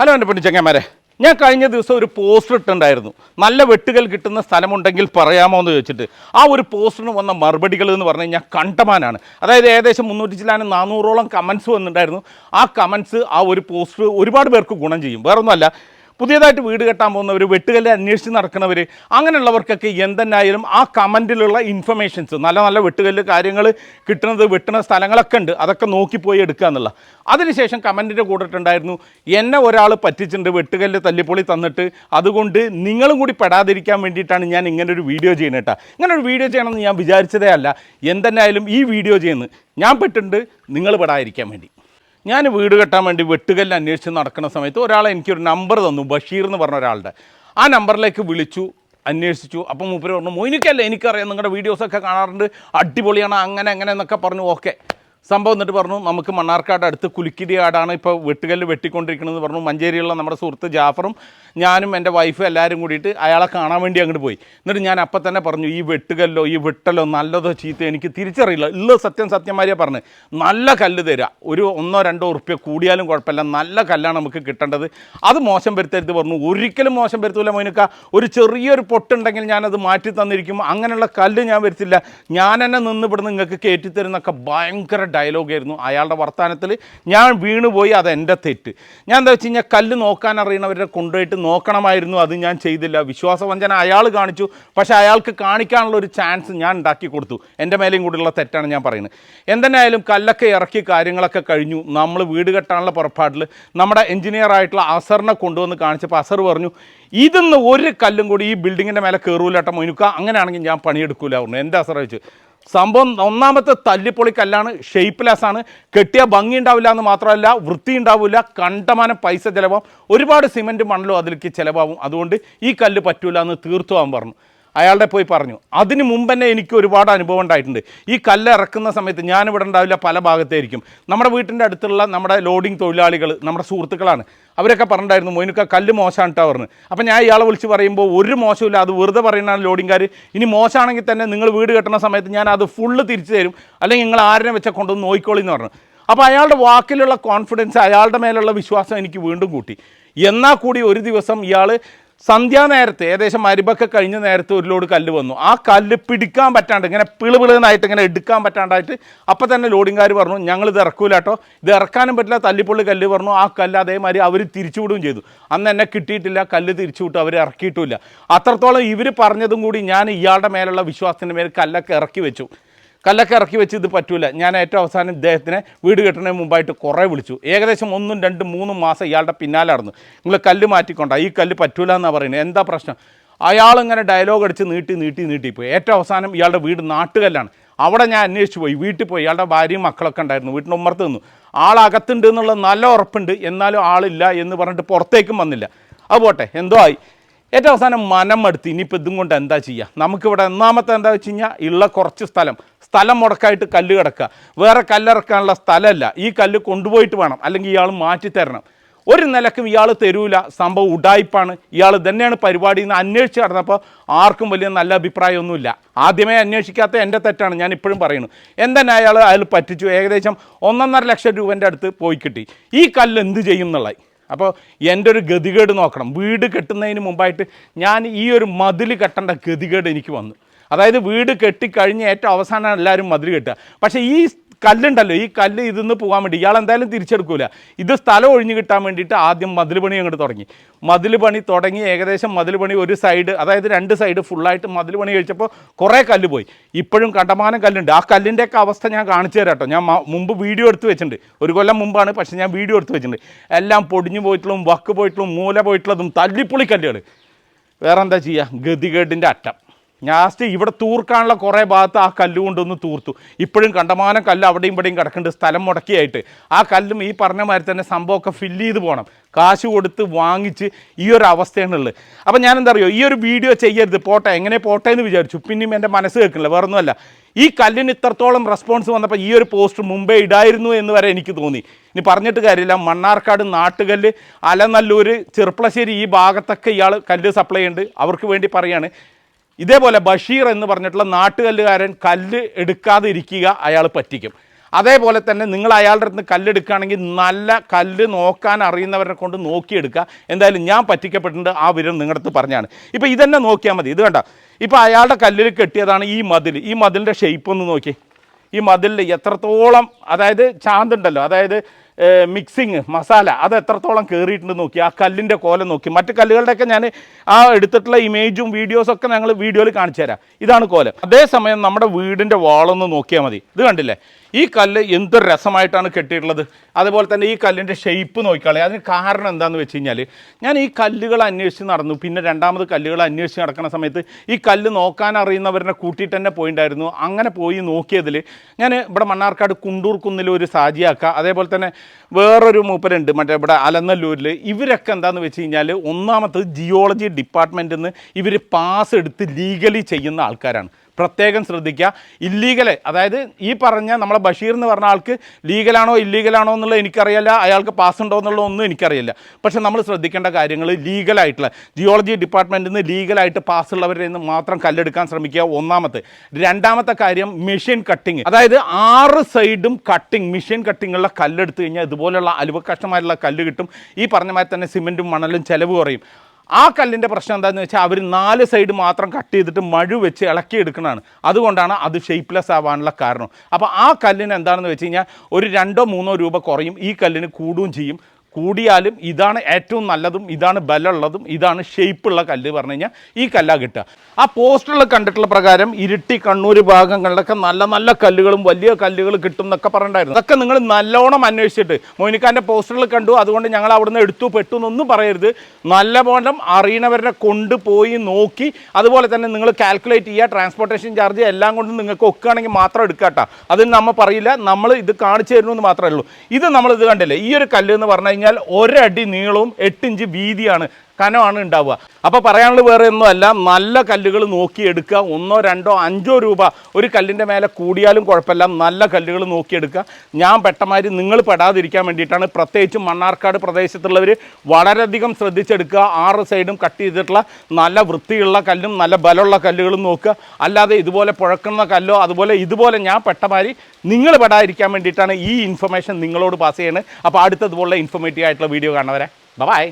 Hello എന്റെ പൊണ്ണി ചങ്ങന്മാരെ. ഞാൻ കഴിഞ്ഞ ദിവസം ഒരു പോസ്റ്റർ ഇട്ടുണ്ടായിരുന്നു നല്ല വെട്ടുകൾ കിട്ടുന്ന സ്ഥലമുണ്ടെങ്കിൽ പറയാമോ എന്ന് ചോദിച്ചിട്ട്. ആ ഒരു പോസ്റ്ററിന് വന്ന മറുപടികൾ എന്ന് പറഞ്ഞു കഴിഞ്ഞാൽ കണ്ടമാനാണ്. അതായത് ഏകദേശം മുന്നൂറ്റി ചില നാനൂറോളം കമൻസ് വന്നിട്ടുണ്ടായിരുന്നു. ആ കമൻസ് ആ ഒരു പോസ്റ്റർ ഒരുപാട് പേർക്ക് ഗുണം ചെയ്യും. വേറൊന്നുമല്ല പുതിയതായിട്ട് വീട് കെട്ടാൻ പോകുന്നവർ വെട്ടുകല്ല് അന്വേഷിച്ച് നടക്കുന്നവർ അങ്ങനെയുള്ളവർക്കൊക്കെ എന്തെന്നായാലും ആ കമന്റിലുള്ള ഇൻഫർമേഷൻസ് നല്ല നല്ല വെട്ടുകല്ല് കാര്യങ്ങൾ കിട്ടുന്നത് വെട്ടുന്ന സ്ഥലങ്ങളൊക്കെ ഉണ്ട് അതൊക്കെ നോക്കിപ്പോയി എടുക്കുക എന്നുള്ള അതിനുശേഷം കമന്റിന്റെ കൂടെ ഇട്ടുണ്ടായിരുന്നു എന്നെ ഒരാൾ പറ്റിച്ചിട്ടുണ്ട് വെട്ടുകല്ല് തല്ലിപ്പൊളി തന്നിട്ട് അതുകൊണ്ട് നിങ്ങളും കൂടി പെടാതിരിക്കാൻ വേണ്ടിയിട്ടാണ് ഞാൻ ഇങ്ങനൊരു വീഡിയോ ചെയ്യുന്നത് കേട്ടോ ഇങ്ങനെ ഒരു വീഡിയോ ചെയ്യണമെന്ന് ഞാൻ വിചാരിച്ചതേ അല്ല എന്തെന്നായാലും ഈ വീഡിയോ ചെയ്യുന്നത് ഞാൻ പെട്ടിട്ടുണ്ട് നിങ്ങൾ പെടാതിരിക്കാൻ വേണ്ടി. ഞാൻ വീട് കെട്ടാൻ വേണ്ടി വെട്ടുകല്ല് അന്വേഷിച്ച് നടക്കുന്ന സമയത്ത് ഒരാൾ എനിക്കൊരു നമ്പർ തന്നു ബഷീർ എന്ന് പറഞ്ഞ ഒരാളുടെ. ആ നമ്പറിലേക്ക് വിളിച്ചു അന്വേഷിച്ചു. അപ്പം മൂപ്പര് പറഞ്ഞു മൊയിനിക്കല്ലേ എനിക്കറിയാം നിങ്ങളുടെ വീഡിയോസൊക്കെ കാണാറുണ്ട് അടിപൊളിയാണ് അങ്ങനെ അങ്ങനെ എന്നൊക്കെ പറഞ്ഞു ഓക്കെ. സംഭവം എന്നിട്ട് പറഞ്ഞു നമുക്ക് മണ്ണാർക്കാട് അടുത്ത് കുലുക്കിരി ആടാണ് ഇപ്പോൾ വെട്ടുകല്ല് വെട്ടിക്കൊണ്ടിരിക്കണമെന്ന് പറഞ്ഞു. മഞ്ചേരിയുള്ള നമ്മുടെ സുഹൃത്ത് ജാഫറും ഞാനും എന്റെ വൈഫും എല്ലാവരും കൂടിയിട്ട് അയാളെ കാണാൻ വേണ്ടി അങ്ങോട്ട് പോയി. എന്നിട്ട് ഞാൻ അപ്പം തന്നെ പറഞ്ഞു ഈ വെട്ടുകല്ലോ ഈ വെട്ടലോ നല്ലതോ ചീത്തോ എനിക്ക് തിരിച്ചറിയില്ല. ഉള്ള സത്യം സത്യമാരിയാ പറഞ്ഞ്. നല്ല കല്ല് തരിക ഒരു ഒന്നോ രണ്ടോ ഉറുപ്പ്യ കൂടിയാലും കുഴപ്പമില്ല. നല്ല കല്ലാണ് നമുക്ക് കിട്ടേണ്ടത്. അത് മോശം വരുത്തരുത് പറഞ്ഞു. ഒരിക്കലും മോശം വരുത്തൂല മോനിക്ക. ഒരു ചെറിയൊരു പൊട്ടുണ്ടെങ്കിൽ ഞാനത് മാറ്റി തന്നിരിക്കും. അങ്ങനെയുള്ള കല്ല് ഞാൻ വരുത്തില്ല. ഞാൻ തന്നെ ഇവിടുന്ന് നിങ്ങൾക്ക് കയറ്റിത്തരുന്നൊക്കെ ഭയങ്കര ഡയലോഗായിരുന്നു അയാളുടെ വർത്തമാനത്തിൽ ഞാൻ വീണുപോയി അത് എന്റെ തെറ്റ്. ഞാൻ എന്താ വെച്ച് കഴിഞ്ഞാൽ കല്ല് നോക്കാൻ അറിയണവരെ കൊണ്ടുപോയിട്ട് നോക്കണമായിരുന്നു അത് ഞാൻ ചെയ്തില്ല. വിശ്വാസവഞ്ചന അയാൾ കാണിച്ചു പക്ഷേ അയാൾക്ക് കാണിക്കാനുള്ള ഒരു ചാൻസ് ഞാൻ ഉണ്ടാക്കി കൊടുത്തു. എന്റെ മേലെയും കൂടിയുള്ള തെറ്റാണ് ഞാൻ പറയുന്നത്. എന്തെന്നായാലും കല്ലൊക്കെ ഇറക്കി കാര്യങ്ങളൊക്കെ കഴിഞ്ഞു. നമ്മൾ വീട് കെട്ടാനുള്ള പുറപ്പാടിൽ നമ്മുടെ എഞ്ചിനീയർ ആയിട്ടുള്ള അസറിനെ കൊണ്ടുവന്ന് കാണിച്ചപ്പോൾ അസർ പറഞ്ഞു ഇതിന്ന് ഒരു കല്ലും കൂടി ഈ ബിൽഡിങ്ങിന്റെ മേലെ കയറൂലട്ടോ മൊനുക്ക. അങ്ങനെയാണെങ്കിൽ ഞാൻ പണിയെടുക്കൂല പറഞ്ഞു. എന്റെ അസർ വെച്ച് സംഭവം ഒന്നാമത്തെ തല്ലിപ്പൊളി കല്ലാണ് ഷേപ്പ്ലെസ് ആണ്. കെട്ടിയ ഭംഗി ഉണ്ടാവില്ല എന്ന് മാത്രമല്ല വൃത്തി ഉണ്ടാവില്ല കണ്ടമാനം പൈസ ചിലവാകും. ഒരുപാട് സിമന്റ് മണലും അതിലേക്ക് ചിലവാകും. അതുകൊണ്ട് ഈ കല്ല് പറ്റൂല എന്ന് തീർത്തു അവൻ പറഞ്ഞു. അയാളുടെ പോയി പറഞ്ഞു. അതിന് മുമ്പ് തന്നെ എനിക്ക് ഒരുപാട് അനുഭവം ഉണ്ടായിട്ടുണ്ട്. ഈ കല്ല് ഇറക്കുന്ന സമയത്ത് ഞാനിവിടെ ഉണ്ടാവില്ല പല ഭാഗത്തായിരിക്കും. നമ്മുടെ വീട്ടിന്റെ അടുത്തുള്ള നമ്മുടെ ലോഡിംഗ് തൊഴിലാളികൾ നമ്മുടെ സുഹൃത്തുക്കളാണ്. അവരൊക്കെ പറഞ്ഞിട്ടുണ്ടായിരുന്നു മോയിനൊക്കെ കല്ല് മോശമാണ് കേട്ടോ പറഞ്ഞു അപ്പോൾ ഞാൻ ഇയാളെ വിളിച്ച് പറയുമ്പോൾ ഒരു മോശമില്ല അത് വെറുതെ പറയുന്നതാണ് ലോഡിംഗുകാർ ഇനി മോശമാണെങ്കിൽ തന്നെ നിങ്ങൾ വീട് കെട്ടുന്ന സമയത്ത് ഞാൻ അത് ഫുള്ള് തിരിച്ചു തരും. അല്ലെങ്കിൽ നിങ്ങൾ ആരിനെ വെച്ചാൽ കൊണ്ടുവന്ന് നോക്കിക്കോളി എന്ന് പറഞ്ഞു. അപ്പോൾ അയാളുടെ വാക്കിലുള്ള കോൺഫിഡൻസ് അയാളുടെ മേലുള്ള വിശ്വാസം എനിക്ക് വീണ്ടും കൂട്ടി. എന്നാൽ കൂടി ഒരു ദിവസം ഇയാൾ സന്ധ്യാനേരത്ത് ഏകദേശം മരുഭൊക്കെ കഴിഞ്ഞ നേരത്തെ ഒരു ലോഡ് കല്ല് വന്നു. ആ കല്ല് പിടിക്കാൻ പറ്റാണ്ട് ഇങ്ങനെ പിളുപിളുന്നായിട്ട് ഇങ്ങനെ എടുക്കാൻ പറ്റാണ്ടായിട്ട് അപ്പം തന്നെ ലോഡിങ്കാർ പറഞ്ഞു ഞങ്ങൾ ഇത് ഇറക്കൂല കേട്ടോ ഇത് ഇറക്കാനും പറ്റില്ല തല്ലിപ്പൊള്ളി കല്ല് പറഞ്ഞു ആ കല്ല് അതേമാതിരി അവർ തിരിച്ചുവിടുകയും ചെയ്തു. അന്ന് എന്നെ കിട്ടിയിട്ടില്ല കല്ല് തിരിച്ചുവിട്ടു അവർ ഇറക്കിയിട്ടുമില്ല അത്രത്തോളം ഇവർ പറഞ്ഞതും കൂടി ഞാൻ ഇയാളുടെ മേലുള്ള വിശ്വാസത്തിന്റെ മേൽ കല്ലൊക്കെ ഇറക്കി വെച്ചു. കല്ലൊക്കെ ഇറക്കി വെച്ച് ഇത് പറ്റൂല. ഞാൻ ഏറ്റവും അവസാനം ഇദ്ദേഹത്തിനെ വീട് കെട്ടുന്നതിന് മുമ്പായിട്ട് കുറേ വിളിച്ചു. ഏകദേശം ഒന്നും രണ്ടും മൂന്നും മാസം ഇയാളുടെ പിന്നാലെ നടന്നു. നിങ്ങൾ കല്ല് മാറ്റിക്കൊണ്ട ഈ കല്ല് പറ്റൂല എന്നാണ് പറയുന്നത് എന്താ പ്രശ്നം? അയാളിങ്ങനെ ഡയലോഗ് അടിച്ച് നീട്ടി നീട്ടി നീട്ടിപ്പോയി ഏറ്റവും അവസാനം ഇയാളുടെ വീട് നാട്ടുകല്ലാണ്. അവിടെ ഞാൻ അന്വേഷിച്ചു പോയി. വീട്ടിൽ പോയി. ഇയാളുടെ ഭാര്യയും മക്കളൊക്കെ ഉണ്ടായിരുന്നു. വീട്ടിന്റെ ഉമ്മർത്ത് നിന്നു. ആളകത്തുണ്ട് എന്നുള്ള നല്ല ഉറപ്പുണ്ട്. എന്നാലും ആളില്ല എന്ന് പറഞ്ഞിട്ട് പുറത്തേക്കും വന്നില്ല. അത് പോട്ടെ. എന്തോ ആയി. ഏറ്റവും അവസാനം മനം എടുത്ത് ഇനിയിപ്പോൾ ഇതും കൊണ്ട് എന്താ ചെയ്യുക നമുക്കിവിടെ ഒന്നാമത്തെ എന്താ വെച്ച് കഴിഞ്ഞാൽ ഉള്ള കുറച്ച് സ്ഥലം. സ്ഥലം മുടക്കായിട്ട് കല്ല് കിടക്കുക. വേറെ കല്ലിറക്കാനുള്ള സ്ഥലമല്ല. ഈ കല്ല് കൊണ്ടുപോയിട്ട് വേണം. അല്ലെങ്കിൽ ഇയാൾ മാറ്റി തരണം ഒരു നിലക്കും ഇയാൾ തരൂല. സംഭവം ഉടായ്പാണ് ഇയാൾ തന്നെയാണ് പരിപാടി എന്ന് അന്വേഷിച്ച് നടന്നപ്പോൾ ആർക്കും വലിയ നല്ല അഭിപ്രായമൊന്നുമില്ല. ആദ്യമേ അന്വേഷിക്കാത്ത എന്റെ തെറ്റാണ്. ഞാൻ ഇപ്പോഴും പറയുന്നു. എന്തെന്നെ അയാൾ അയാൾ പറ്റിച്ചു. ഏകദേശം ഒന്നൊന്നര ലക്ഷം രൂപന്റെ അടുത്ത് പോയി കിട്ടി. ഈ കല്ല് എന്ത് ചെയ്യും എന്നുള്ളത്? അപ്പോൾ എന്റെ ഒരു ഗതികേട് നോക്കണം. വീട് കെട്ടുന്നതിന് മുമ്പായിട്ട് ഞാൻ ഈ ഒരു മതിൽ കെട്ടേണ്ട ഗതികേട് എനിക്ക് വന്നു. അതായത് വീട് കെട്ടിക്കഴിഞ്ഞ് ഏറ്റവും അവസാനമാണ് എല്ലാവരും മതിൽ കെട്ടുക. പക്ഷേ ഈ കല്ലുണ്ടല്ലോ ഈ കല്ല് ഇതിന്ന് പോകാൻ വേണ്ടി ഇയാൾ എന്തായാലും തിരിച്ചെടുക്കൂല. ഇത് സ്ഥലം ഒഴിഞ്ഞു കിട്ടാൻ വേണ്ടിയിട്ട് ആദ്യം മതിൽ പണി അങ്ങോട്ട് തുടങ്ങി. മതിൽ പണി തുടങ്ങി ഏകദേശം മതിൽ പണി ഒരു സൈഡ് അതായത് രണ്ട് സൈഡ് ഫുള്ളായിട്ട് മതിൽ പണി കഴിച്ചപ്പോൾ കുറേ കല്ല് പോയി. ഇപ്പോഴും കണ്ടമാനം കല്ലുണ്ട്. ആ കല്ലിന്റെയൊക്കെ അവസ്ഥ ഞാൻ കാണിച്ചു തരാം കേട്ടോ. ഞാൻ മുമ്പ് വീഡിയോ എടുത്ത് വെച്ചിട്ടുണ്ട്. ഒരു കൊല്ലം മുമ്പാണ് പക്ഷേ ഞാൻ വീഡിയോ എടുത്ത് വെച്ചിട്ടുണ്ട്. എല്ലാം പൊടിഞ്ഞു പോയിട്ടുള്ളതും വക്ക് പോയിട്ടുള്ളതും മൂല പോയിട്ടുള്ളതും തല്ലിപ്പൊളി കല്ലുകൾ വേറെ എന്താ ചെയ്യുക ഗതികേടിന്റെ അറ്റം. ലാസ്റ്റ് ഇവിടെ തൂർക്കാനുള്ള കുറേ ഭാഗത്ത് ആ കല്ല് കൊണ്ടൊന്ന് തൂർത്തു. ഇപ്പോഴും കണ്ടമാനം കല്ല് അവിടെയും ഇവിടെയും കിടക്കുന്നുണ്ട്. സ്ഥലം മുടക്കിയായിട്ട്. ആ കല്ലും ഈ പറഞ്ഞ മാതിരി തന്നെ സംഭവമൊക്കെ ഫില്ല് ചെയ്ത് പോകണം. കാശ് കൊടുത്ത് വാങ്ങിച്ച് ഈ ഒരു അവസ്ഥയാണുള്ളത് അപ്പോൾ ഞാൻ എന്താ അറിയോ? ഈ ഒരു വീഡിയോ ചെയ്യരുത്. പോട്ടെ എങ്ങനെ പോട്ടെ എന്ന് വിചാരിച്ചു. പിന്നെയും എന്റെ മനസ്സ് കേൾക്കുന്നില്ല. വേറെ ഒന്നുമല്ല ഈ കല്ലിന് ഇത്രത്തോളം റെസ്പോൺസ് വന്നപ്പോൾ ഈ ഒരു പോസ്റ്റ് മുമ്പേ ഇടായിരുന്നു എന്ന് വരെ എനിക്ക് തോന്നി. ഇനി പറഞ്ഞിട്ട് കാര്യമില്ല. മണ്ണാർക്കാട് നാട്ടുകല്ല് അലനല്ലൂർ ചെറുപ്പളശ്ശേരി ഈ ഭാഗത്തൊക്കെ ഇയാൾ കല്ല് സപ്ലൈ ഉണ്ട് അവർക്ക് വേണ്ടി പറയാണ്. ഇതേപോലെ ബഷീർ എന്ന് പറഞ്ഞിട്ടുള്ള നാട്ടുകല്ലുകാരൻ കല്ല് എടുക്കാതെ ഇരിക്കുക അയാൾ പറ്റിക്കും. അതേപോലെ തന്നെ നിങ്ങൾ അയാളുടെ അടുത്ത് കല്ലെടുക്കുകയാണെങ്കിൽ നല്ല കല്ല് നോക്കാൻ അറിയുന്നവരെ കൊണ്ട് നോക്കിയെടുക്കുക. എന്തായാലും ഞാൻ പറ്റിക്കപ്പെട്ടിട്ടുണ്ട് ആ വിവരം നിങ്ങളുടെ അടുത്ത് പറഞ്ഞാണ്. ഇപ്പോൾ ഇതന്നെ നോക്കിയാൽ മതി. ഇത് കണ്ട ഇപ്പോൾ അയാളുടെ കല്ലിൽ കെട്ടിയതാണ് ഈ മതിൽ. ഈ മതിലിന്റെ ഷേപ്പ് ഒന്ന് നോക്കി. ഈ മതിലിൽ എത്രത്തോളം അതായത് ചാന്തുണ്ടല്ലോ അതായത് മിക്സിങ് മസാല അത് എത്രത്തോളം കയറിയിട്ടുണ്ട് നോക്കി ആ കല്ലിന്റെ കോലം നോക്കി. മറ്റു കല്ലുകളുടെയൊക്കെ ഞാൻ ആ എടുത്തിട്ടുള്ള ഇമേജും വീഡിയോസൊക്കെ ഞങ്ങൾ വീഡിയോയിൽ കാണിച്ചു തരാം. ഇതാണ് കോലം. അതേസമയം നമ്മുടെ വീടിന്റെ വാളൊന്ന് നോക്കിയാൽ മതി. ഇത് കണ്ടില്ലേ? ഈ കല്ല് എന്തൊരു രസമായിട്ടാണ് കെട്ടിയിട്ടുള്ളത്. അതുപോലെ തന്നെ ഈ കല്ലിന്റെ ഷേപ്പ് നോക്കിക്കളെ അതിന് കാരണം എന്താണെന്ന് വെച്ച് കഴിഞ്ഞാൽ ഞാൻ ഈ കല്ലുകൾ അന്വേഷിച്ച് നടന്നു. പിന്നെ രണ്ടാമത് കല്ലുകൾ അന്വേഷിച്ച് നടക്കുന്ന സമയത്ത് ഈ കല്ല് നോക്കാൻ അറിയുന്നവരെ കൂട്ടിയിട്ട് തന്നെ പോയിണ്ടായിരുന്നു. അങ്ങനെ പോയി നോക്കിയതിൽ ഞാൻ ഇവിടെ മണ്ണാർക്കാട് കുണ്ടൂർ കുന്നിൽ ഒരു സാജിയാക്ക അതേപോലെ തന്നെ വേറൊരു മൂപ്പരുണ്ട് മറ്റേ ഇവിടെ അലനല്ലൂരിൽ ഇവരൊക്കെ എന്താണെന്ന് വെച്ച് കഴിഞ്ഞാൽ ഒന്നാമത്തത് ജിയോളജി ഡിപ്പാർട്ട്മെന്റിൽ നിന്ന് ഇവർ പാസ് എടുത്ത് ലീഗലി ചെയ്യുന്ന ആൾക്കാരാണ്. പ്രത്യേകം ശ്രദ്ധിക്കുക. ഇല്ലീഗൽ അതായത് ഈ പറഞ്ഞ നമ്മളെ ബഷീർ എന്ന് പറഞ്ഞ ആൾക്ക് ലീഗലാണോ ഇല്ലീഗലാണോ എന്നുള്ളത് എനിക്കറിയില്ല. അയാൾക്ക് പാസ് ഉണ്ടോ എന്നുള്ള ഒന്നും എനിക്കറിയില്ല. പക്ഷേ നമ്മൾ ശ്രദ്ധിക്കേണ്ട കാര്യങ്ങൾ ലീഗലായിട്ടുള്ള ജിയോളജി ഡിപ്പാർട്ട്മെന്റിൽ നിന്ന് ലീഗലായിട്ട് പാസ് ഉള്ളവരിൽ നിന്ന് മാത്രം കല്ലെടുക്കാൻ ശ്രമിക്കുക. ഒന്നാമത്തെ. രണ്ടാമത്തെ കാര്യം മെഷീൻ കട്ടിങ് അതായത് ആറ് സൈഡും കട്ടിങ് മെഷീൻ കട്ടിങ്ങുള്ള കല്ലെടുത്ത് കഴിഞ്ഞാൽ ഇതുപോലെയുള്ള അലുവ കഷ്ടമായിട്ടുള്ള കല്ല് കിട്ടും. ഈ പറഞ്ഞ മാതിരി തന്നെ സിമെന്റും മണലും ചിലവ് കുറയും. ആ കല്ലിന്റെ പ്രശ്നം എന്താണെന്ന് വെച്ചാൽ അവർ നാല് സൈഡ് മാത്രം കട്ട് ചെയ്തിട്ട് മഴ വെച്ച് ഇളക്കി എടുക്കുന്നതാണ് അതുകൊണ്ടാണ് അത് ഷേപ്പ്ലെസ് ആവാനുള്ള കാരണം. അപ്പോൾ ആ കല്ലിന് എന്താണെന്ന് വെച്ച് കഴിഞ്ഞാൽ ഒരു രണ്ടോ മൂന്നോ രൂപ കുറയും. ഈ കല്ലിന് കൂടുകയും ചെയ്യും. കൂടിയാലും ഇതാണ് ഏറ്റവും നല്ലതും ഇതാണ് ബലമുള്ളതും ഇതാണ് ഷേപ്പുള്ള കല്ല് പറഞ്ഞു കഴിഞ്ഞാൽ ഈ കല്ലാ കിട്ടുക. ആ പോസ്റ്ററിൽ കണ്ടിട്ടുള്ള പ്രകാരം ഇരിട്ടി കണ്ണൂർ ഭാഗങ്ങളിലൊക്കെ നല്ല നല്ല കല്ലുകളും വലിയ കല്ലുകൾ കിട്ടും എന്നൊക്കെ പറഞ്ഞിട്ടുണ്ടായിരുന്നു. അതൊക്കെ നിങ്ങൾ നല്ലോണം അന്വേഷിച്ചിട്ട്. മോനിക്കാന്റെ പോസ്റ്ററിൽ കണ്ടു അതുകൊണ്ട് ഞങ്ങൾ അവിടുന്ന് എടുത്തു പെട്ടു എന്നൊന്നും പറയരുത്. നല്ല പോലെ അറിയണവരെ കൊണ്ടുപോയി നോക്കി. അതുപോലെ തന്നെ നിങ്ങൾ കാൽക്കുലേറ്റ് ചെയ്യുക ട്രാൻസ്പോർട്ടേഷൻ ചാർജ് എല്ലാം കൊണ്ടും നിങ്ങൾക്ക് ഒക്കുകയാണെങ്കിൽ മാത്രം എടുക്കാട്ടോ അതിന് നമ്മൾ പറയില്ല നമ്മൾ ഇത് കാണിച്ചു തരുന്നു മാത്രമേ ഉള്ളൂ. ഇത് നമ്മൾ ഇത് കണ്ടില്ലേ? ഈ ഒരു കല്ല് എന്ന് പറഞ്ഞു കഴിഞ്ഞാൽ ഒരടി നീളവും എട്ട് ഇഞ്ച് വീതിയാണ്. കനമാണ് ഉണ്ടാവുക. അപ്പോൾ പറയാനുള്ളത് വേറെ ഒന്നുമല്ല നല്ല കല്ലുകൾ നോക്കിയെടുക്കുക. ഒന്നോ രണ്ടോ അഞ്ചോ രൂപ ഒരു കല്ലിന്റെ മേലെ കൂടിയാലും കുഴപ്പമില്ല. നല്ല കല്ലുകൾ നോക്കിയെടുക്കുക. ഞാൻ പെട്ടമാതിരി നിങ്ങൾ പെടാതിരിക്കാൻ വേണ്ടിയിട്ടാണ് പ്രത്യേകിച്ചും മണ്ണാർക്കാട് പ്രദേശത്തുള്ളവർ വളരെയധികം ശ്രദ്ധിച്ചെടുക്കുക. ആറ് സൈഡും കട്ട് ചെയ്തിട്ടുള്ള നല്ല വൃത്തിയുള്ള കല്ലും നല്ല ബലമുള്ള കല്ലുകളും നോക്കുക. അല്ലാതെ ഇതുപോലെ പുഴക്കുന്ന കല്ലോ അതുപോലെ ഇതുപോലെ ഞാൻ പെട്ടമാതിരി നിങ്ങൾ പെടാതിരിക്കാൻ വേണ്ടിയിട്ടാണ് ഈ ഇൻഫർമേഷൻ നിങ്ങളോട് പാസ് ചെയ്യുന്നത് അപ്പോൾ അടുത്തതുപോലുള്ള ഇൻഫോർമേറ്റീവ് ആയിട്ടുള്ള വീഡിയോ കാണുന്നവരെ. ബൈ